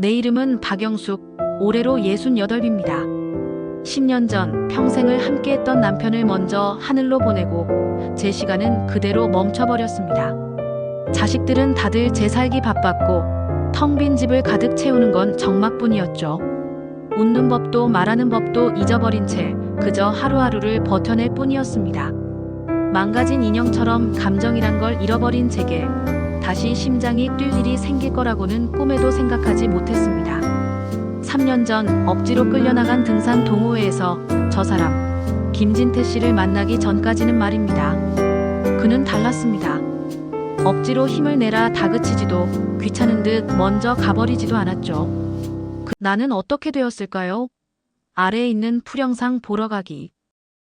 내 이름은 박영숙, 올해로 68입니다. 10년 전 평생을 함께했던 남편을 먼저 하늘로 보내고 제 시간은 그대로 멈춰버렸습니다. 자식들은 다들 제 살기 바빴고 텅 빈 집을 가득 채우는 건 정막뿐이었죠. 웃는 법도 말하는 법도 잊어버린 채 그저 하루하루를 버텨낼 뿐이었습니다. 망가진 인형처럼 감정이란 걸 잃어버린 제게 다시 심장이 뛸 일이 생길 거라고는 꿈에도 생각하지 못했습니다. 3년 전 억지로 끌려나간 등산 동호회에서 저 사람 김진태 씨를 만나기 전까지는 말입니다. 그는 달랐습니다. 억지로 힘을 내라 다그치지도 귀찮은 듯 먼저 가버리지도 않았죠. 그- 나는 어떻게 되었을까요? 아래에 있는 풀영상 보러 가기.